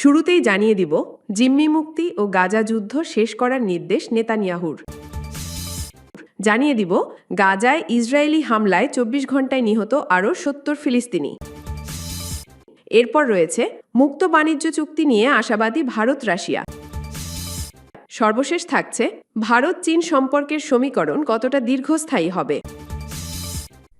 শুরুতেই জানিয়ে দিব, জিম্মি মুক্তি ও গাজা যুদ্ধ শেষ করার নির্দেশ নেতানিয়াহুর। জানিয়ে দিব, গাজায় ইসরায়েলি হামলায় চব্বিশ ঘন্টায় নিহত আরও সত্তর ফিলিস্তিনি। এরপর রয়েছে, মুক্ত বাণিজ্য চুক্তি নিয়ে আশাবাদী ভারত রাশিয়া। সর্বশেষ থাকছে ভারত চীন সম্পর্কের সমীকরণ কতটা দীর্ঘস্থায়ী হবে?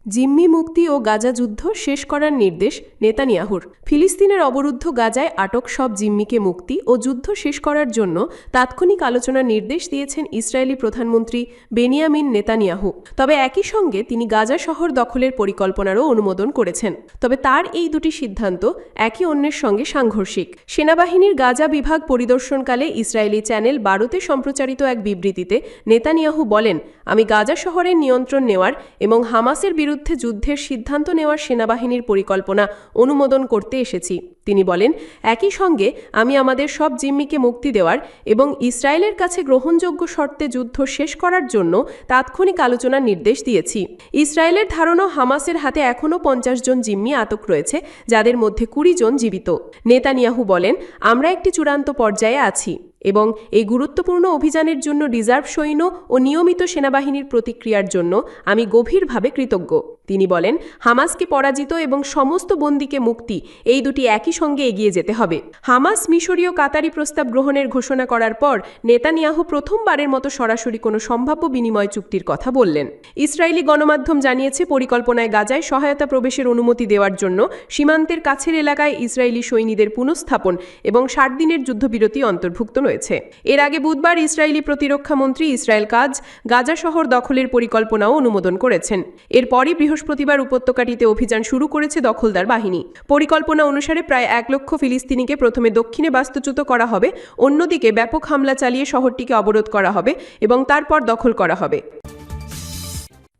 জিম্মি মুক্তি ও গাজা যুদ্ধ শেষ করার নির্দেশ নেতানিয়াহুর। ফিলিস্তিনের অবরুদ্ধ গাজায় আটক সব জিম্মিকে মুক্তি ও যুদ্ধ শেষ করার জন্য তাৎক্ষণিক আলোচনার নির্দেশ দিয়েছেন ইসরায়েলি প্রধানমন্ত্রী বেনিয়ামিন নেতানিয়াহু। তবে একই সঙ্গে তিনি গাজা শহর দখলের পরিকল্পনারও অনুমোদন করেছেন। তবে তার এই দুটি সিদ্ধান্ত একে অন্যের সঙ্গে সাংঘর্ষিক। সেনাবাহিনীর গাজা বিভাগ পরিদর্শনকালে ইসরায়েলি চ্যানেল বারোতে সম্প্রচারিত এক বিবৃতিতে নেতানিয়াহু বলেন, আমি গাজা শহরের নিয়ন্ত্রণ নেওয়ার এবং হামাসের বিরুদ্ধে যুদ্ধের সিদ্ধান্ত নেওয়ার সেনাবাহিনীর পরিকল্পনা অনুমোদন করতে এসেছি। তিনি বলেন, একই সঙ্গে আমি আমাদের সব জিম্মিকে মুক্তি দেওয়ার এবং ইসরায়েলের কাছে গ্রহণযোগ্য শর্তে যুদ্ধ শেষ করার জন্য তাৎক্ষণিক আলোচনার নির্দেশ দিয়েছি। ইসরায়েলের ধারণা হামাসের হাতে এখনও পঞ্চাশ জন জিম্মি আটক রয়েছে, যাদের মধ্যে কুড়ি জন জীবিত। নেতানিয়াহু বলেন, আমরা একটি চূড়ান্ত পর্যায়ে আছি এবং এই গুরুত্বপূর্ণ অভিযানের জন্য রিজার্ভ সৈন্য ও নিয়মিত সেনাবাহিনীর প্রতিক্রিয়ার জন্য আমি গভীরভাবে কৃতজ্ঞ। তিনি বলেন, হামাসকে পরাজিত এবং সমস্ত বন্দীকে মুক্তি, এই দুটি একই সঙ্গে এগিয়ে যেতে হবে। হামাস মিশরীয় কাতারি প্রস্তাব গ্রহণের ঘোষণা করার পর নেতানিয়াহু প্রথমবারের মতো সরাসরি কোনো সম্ভাব্য বিনিময় চুক্তির কথা বললেন। ইসরায়েলি গণমাধ্যম জানিয়েছে, পরিকল্পনায় গাজায় সহায়তা প্রবেশের অনুমতি দেওয়ার জন্য সীমান্তের কাছের এলাকায় ইসরায়েলি সৈনিকদের পুনঃস্থাপন এবং ষাট দিনের যুদ্ধবিরতি অন্তর্ভুক্ত রয়েছে। এর আগে বুধবার ইসরায়েলি প্রতিরক্ষা মন্ত্রী ইসরায়েল কাজ গাজা শহর দখলের পরিকল্পনাও অনুমোদন করেছেন। এরপরই বৃহস্পতিবার উপত্যকাটিতে অভিযান শুরু করেছে দখলদার বাহিনী। পরিকল্পনা অনুসারে প্রায় এক লক্ষ ফিলিস্তিনিকে প্রথমে দক্ষিণে বাস্তুচ্যুত করা হবে, অন্যদিকে ব্যাপক হামলা চালিয়ে শহরটিকে অবরোধ করা হবে এবং তারপর দখল করা হবে।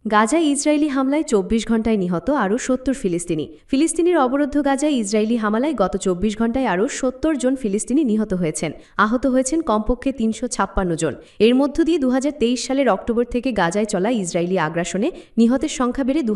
গাজায় ইসরায়েলি হামলায় চব্বিশ ঘন্টায় নিহত আরও সত্তর ফিলিস্তিনি। ফিলিস্তিনির অবরুদ্ধ গাজায় ইসরায়েলি হামলায় গত চব্বিশ ঘন্টায় আরও সত্তর জন ফিলিস্তিনি নিহত হয়েছেন। আহত হয়েছেন কমপক্ষে তিনশো ছাপ্পান্ন জন। এর মধ্য দিয়ে দু হাজার তেইশ সালের অক্টোবর থেকে গাজায় চলা ইসরায়েলি আগ্রাসনে নিহতের সংখ্যা বেড়ে দু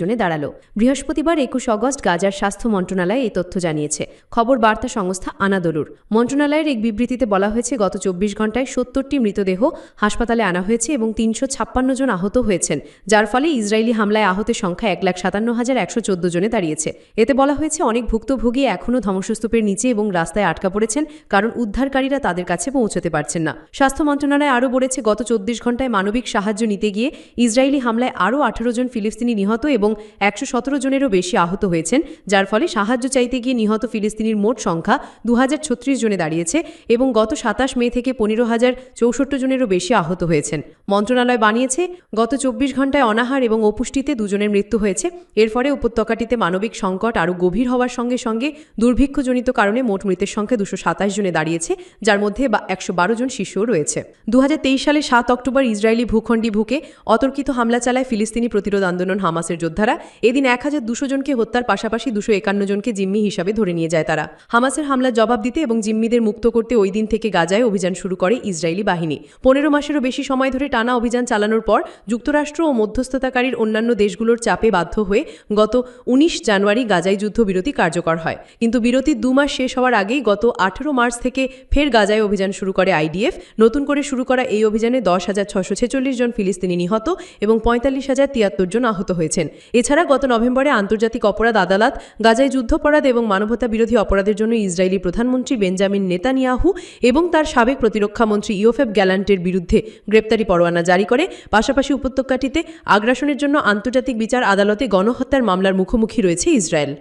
জনে দাঁড়াল। বৃহস্পতিবার একুশ অগস্ট গাজার স্বাস্থ্য মন্ত্রণালয় এই তথ্য জানিয়েছে। খবর বার্তা সংস্থা আনাদলুর। মন্ত্রণালয়ের এক বিবৃতিতে বলা হয়েছে, গত চব্বিশ ঘন্টায় সত্তরটি মৃতদেহ হাসপাতালে আনা হয়েছে এবং তিনশো ছাপ্পান্ন জন আহত হয়েছেন, যার ফলে ইসরায়েলি হামলায় আহতের সংখ্যা এক লাখ সাতান্ন হাজার একশো চোদ্দ জনে দাঁড়িয়েছে। এতে বলা হয়েছে, অনেক ভুক্তভোগী এখনও ধ্বংসস্তূপের নিচে এবং রাস্তায় আটকা পড়েছেন, কারণ উদ্ধারকারীরা তাদের কাছে পৌঁছতে পারছেন না। স্বাস্থ্য মন্ত্রণালয় আরও বলেছে, গত চব্বিশ ঘন্টায় মানবিক সাহায্য নিতে গিয়ে ইসরায়েলি হামলায় আরও আঠারো জন ফিলিস্তিনি নিহত এবং একশো সতেরো জনেরও বেশি আহত হয়েছেন, যার ফলে সাহায্য চাইতে গিয়ে নিহত ফিলিস্তিনির মোট সংখ্যা দু হাজার ছত্রিশ জনে দাঁড়িয়েছে এবং গত সাতাশ মে থেকে পনেরো হাজার চৌষট্টি জনেরও বেশি আহত হয়েছেন। মন্ত্রণালয় বানিয়েছে, গত চব্বিশ ঘন্টায় অনাহার এবং অপুষ্টিতে দুজনের মৃত্যু হয়েছে। এর ফলে উপত্যকাটিতে মানবিক সংকট আরও গভীর হওয়ার সঙ্গে সঙ্গে দুর্ভিক্ষজনিত কারণে মোট মৃতের সংখ্যা দুশো সাতাশ জনে দাঁড়িয়েছে, যার মধ্যে বা একশো বারো জন শিশুও রয়েছে। দু সালে সাত অক্টোবর ইসরায়েলি ভূখণ্ডী ভুকে অতর্কিত হামলা চালায় ফিলিস্তিনি প্রতিরোধ আন্দোলন হামাসের যোদ্ধারা। এদিন এক হাজার দুশো জনকে হত্যার পাশাপাশি দুশো একান্ন জনকে জিম্মি হিসাবে ধরে নিয়ে যায় তারা। হামাসের হামলার জবাব দিতে এবং জিম্মিদের মুক্ত করতে ওই দিন থেকে গাজায় অভিযান শুরু করে ইসরায়েলি বাহিনী। পনেরো মাসেরও বেশি সময় ধরে টানা অভিযান চালানোর পর যুক্তরাষ্ট্র ও মধ্যস্থতাকারীর অন্যান্য দেশগুলোর চাপে বাধ্য হয়ে গত উনিশ জানুয়ারি গাজায় যুদ্ধবিরতি কার্যকর হয়। কিন্তু বিরতির দু মাস শেষ হওয়ার আগেই গত আঠেরো মার্চ থেকে ফের গাজায় অভিযান শুরু করে আইডিএফ। নতুন করে শুরু করা এই অভিযানে দশ হাজার ছশো ছেচল্লিশ জন ফিলিস্তিনি নিহত এবং পঁয়তাল্লিশ হাজার তিয়াত্তর জন আহত হয়েছেন। এছাড়া গত নভেম্বরে আন্তর্জাতিক অপরাধ আদালত, গাজায় যুদ্ধপরাধ এবং মানবতা বিরোধী অপরাধের জন্য ইসরায়েলি প্রধানমন্ত্রী বেঞ্জামিন নেতানিয়াহু এবং তার সাবেক প্রতিরক্ষা মন্ত্রী ইওফেব গ্যালান্টের বিরুদ্ধে গ্রেপ্তারি পরোয়ানা জারি করে। পাশাপাশি উপত্যকাটিতে আগ্রাসনের জন্য আন্তর্জাতিক বিচার আদালতে গণহত্যার মামলার মুখোমুখি রয়েছে ইসরায়েল।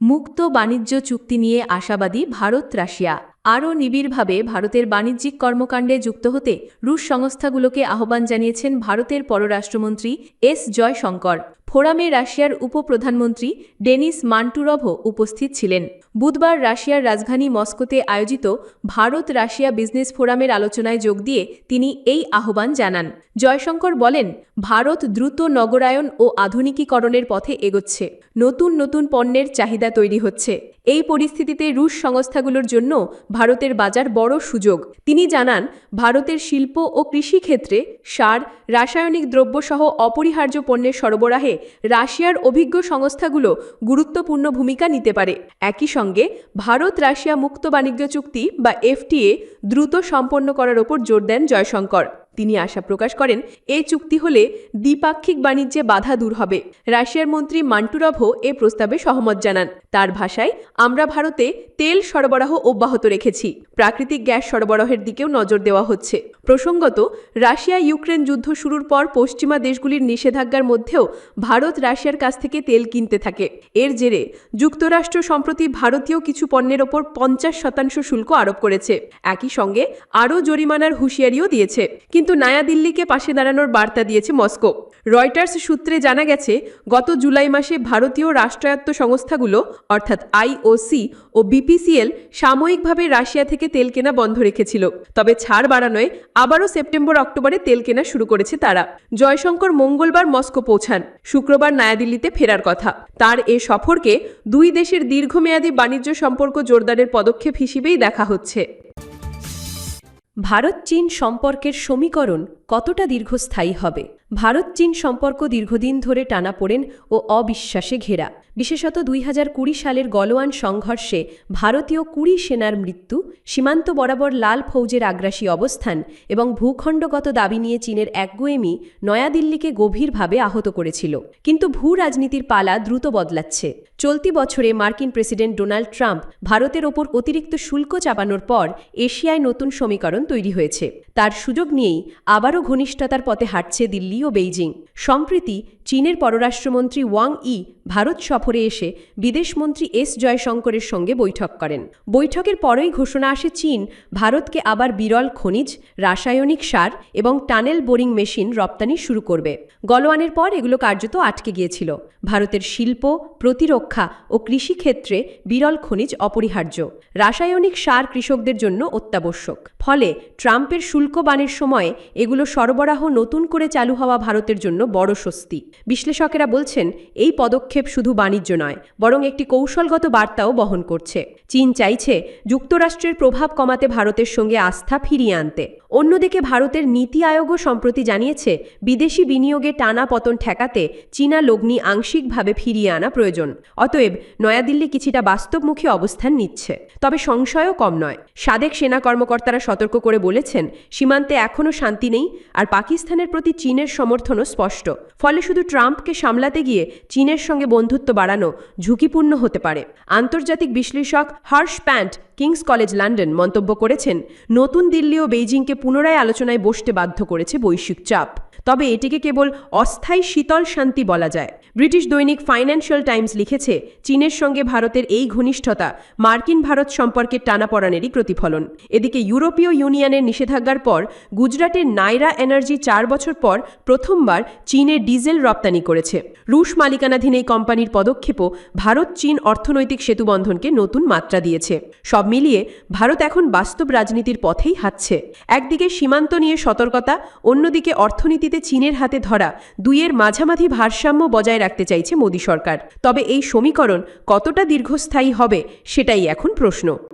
মুক্ত বাণিজ্য চুক্তি নিয়ে আশাবাদী ভারত রাশিয়া। আরও নিবিড়ভাবে ভারতের বাণিজ্যিক কর্মকাণ্ডে যুক্ত হতে রুশ সংস্থাগুলোকে আহ্বান জানিয়েছেন ভারতের পররাষ্ট্রমন্ত্রী এস জয়শঙ্কর। ফোরামে রাশিয়ার উপপ্রধানমন্ত্রী ডেনিস মান্টুরভও উপস্থিত ছিলেন। বুধবার রাশিয়ার রাজধানী মস্কোতে আয়োজিত ভারত রাশিয়া বিজনেস ফোরামের আলোচনায় যোগ দিয়ে তিনি এই আহ্বান জানান। জয়শঙ্কর বলেন, ভারত দ্রুত নগরায়ন ও আধুনিকীকরণের পথে এগোচ্ছে। নতুন নতুন পণ্যের চাহিদা তৈরি হচ্ছে। এই পরিস্থিতিতে রুশ সংস্থাগুলোর জন্য ভারতের বাজার বড় সুযোগ। তিনি জানান, ভারতের শিল্প ও কৃষি ক্ষেত্রে সার, রাসায়নিক দ্রব্যসহ অপরিহার্য পণ্যের সরবরাহে রাশিয়ার অভিজ্ঞ সংস্থাগুলো গুরুত্বপূর্ণ ভূমিকা নিতে পারে। একই সঙ্গে ভারত রাশিয়া মুক্ত বাণিজ্য চুক্তি বা এফটিএ দ্রুত সম্পন্ন করার ওপর জোর দেন জয়শঙ্কর। তিনি আশা প্রকাশ করেন, এই চুক্তি হলে দ্বিপাক্ষিক বাণিজ্যে বাধা দূর হবে। রাশিয়ার মন্ত্রী মান্টুরভও এ প্রস্তাবে সহমত জানান। তার ভাষায়, আমরা ভারতে তেল সরবরাহ অব্যাহত রেখেছি। প্রাকৃতিক গ্যাস সরবরাহের দিকেও নজর দেওয়া হচ্ছে। প্রসঙ্গত রাশিয়া ইউক্রেন যুদ্ধ শুরুর পর পশ্চিমা দেশগুলির নিষেধাজ্ঞার মধ্যেও ভারত রাশিয়ার কাছ থেকে তেল কিনতে থাকে। এর জেরে যুক্তরাষ্ট্র সম্প্রতি ভারতীয় কিছু পণ্যের ওপর পঞ্চাশ শতাংশ শুল্ক আরোপ করেছে। একই সঙ্গে আরও জরিমানার হুঁশিয়ারিও দিয়েছে। কিন্তু নয়াদিল্লিকে পাশে দাঁড়ানোর বার্তা দিয়েছে মস্কো। রয়টার্স সূত্রে জানা গেছে, গত জুলাই মাসে ভারতীয় রাষ্ট্রায়ত্ত সংস্থাগুলো, অর্থাৎ আইওসি ও বিপিসিএল সাময়িকভাবে রাশিয়া থেকে তেল কেনা বন্ধ রেখেছিল। তবে ছাড় বাড়ানোয় আবারও সেপ্টেম্বর, অক্টোবরে তেল কেনা শুরু করেছে তারা। জয়শঙ্কর মঙ্গলবার মস্কো পৌঁছান, শুক্রবার নয়াদিল্লিতে ফেরার কথা। তার এ সফরকে দুই দেশের দীর্ঘমেয়াদী বাণিজ্য সম্পর্ক জোরদারের পদক্ষেপ হিসেবেই দেখা হচ্ছে। ভারত চীন সম্পর্কের সমীকরণ কতটা দীর্ঘস্থায়ী হবে? ভারত চীন সম্পর্ক দীর্ঘদিন ধরে টানাপোড়েন ও অবিশ্বাসে ঘেরা। বিশেষত দুই হাজার কুড়ি সালের গলোয়ান সংঘর্ষে ভারতীয় কুড়ি সেনার মৃত্যু, সীমান্ত বরাবর লাল ফৌজের আগ্রাসী অবস্থান এবং ভূখণ্ডগত দাবি নিয়ে চীনের একগুয়েমি নয়াদিল্লিকে গভীরভাবে আহত করেছিল। কিন্তু ভূ রাজনীতির পালা দ্রুত বদলাচ্ছে। চলতি বছরে মার্কিন প্রেসিডেন্ট ডোনাল্ড ট্রাম্প ভারতের ওপর অতিরিক্ত শুল্ক চাপানোর পর এশিয়ায় নতুন সমীকরণ তৈরি হয়েছে। তার সুযোগ নিয়েই আবারও ঘনিষ্ঠতার পথে হাঁটছে দিল্লি বেইজিং। সম্প্রতি চীনের পররাষ্ট্রমন্ত্রী ওয়াং ই ভারত সফরে এসে বিদেশমন্ত্রী এস জয়শঙ্করের সঙ্গে বৈঠক করেন। বৈঠকের পরই ঘোষণা আসে চীন, ভারতকে আবার বিরল খনিজ, রাসায়নিক সার এবং টানেল বোরিং মেশিন রপ্তানি শুরু করবে। গলওয়ানের পর এগুলো কার্যত আটকে গিয়েছিল। ভারতের শিল্প, প্রতিরক্ষা ও কৃষিক্ষেত্রে বিরল খনিজ অপরিহার্য। রাসায়নিক সার কৃষকদের জন্য অত্যাবশ্যক। ফলে ট্রাম্পের শুল্ক বানের সময়ে এগুলো সরবরাহ নতুন করে চালু হওয়া ভারতের জন্য বড় স্বস্তি। বিশ্লেষকেরা বলছেন, এই পদক্ষেপ শুধু বাণিজ্য নয়, বরং একটি কৌশলগত বার্তাও বহন করছে। চীন চাইছে যুক্তরাষ্ট্রের প্রভাব কমাতে ভারতের সঙ্গে আস্থা ফিরিয়ে আনতে। অন্যদিকে ভারতের নীতি আয়োগও সম্প্রতি জানিয়েছে, বিদেশি বিনিয়োগে টানা পতন ঠেকাতে চীনা লগ্নি আংশিকভাবে ফিরিয়ে আনা প্রয়োজন। অতএব নয়াদিল্লি কিছুটা বাস্তবমুখী অবস্থান নিচ্ছে। তবে সংশয়ও কম নয়। সাদেক সেনা কর্মকর্তারা সতর্ক করে বলেছেন, সীমান্তে এখনও শান্তি নেই, আর পাকিস্তানের প্রতি চীনের সমর্থনও স্পষ্ট। ফলে শুধু ট্রাম্পকে সামলাতে গিয়ে চীনের সঙ্গে বন্ধুত্ব বাড়ানো ঝুঁকিপূর্ণ হতে পারে। আন্তর্জাতিক বিশ্লেষক Harsh Pant Kings College London মন্তব্য করেছেন, নতুন দিল্লি ও বেইজিংকে পুনরায় আলোচনায় বসতে বাধ্য করেছে বৈশ্বিক চাপ। তবে এটিকে কেবল অস্থায়ী শীতল শান্তি বলা যায়। ব্রিটিশ দৈনিক ফাইন্যান্সিয়াল টাইমস লিখেছে, চীনের সঙ্গে ভারতের এই ঘনিষ্ঠতা মার্কিন ভারত সম্পর্কের টানাপড়ানেরই প্রতিফলন। এদিকে ইউরোপীয় ইউনিয়নের নিষেধাজ্ঞার পর গুজরাটের নাইরা এনার্জি চার বছর পর প্রথমবার চীনে ডিজেল রপ্তানি করেছে। রুশ মালিকানাধীন এই কোম্পানির পদক্ষেপও ভারত চীন অর্থনৈতিক সেতুবন্ধনকে নতুন মাত্রা দিয়েছে। সব মিলিয়ে ভারত এখন বাস্তব রাজনীতির পথেই হাঁটছে। একদিকে সীমান্ত নিয়ে সতর্কতা, অন্যদিকে অর্থনীতিতে চীনের হাতে ধরা দুইয়ের মাঝামাঝি ভারসাম্য বজায় রাখতে চাইছে মোদী সরকার। তবে এই সমীকরণ কতটা দীর্ঘস্থায়ী হবে সেটাই এখন প্রশ্ন।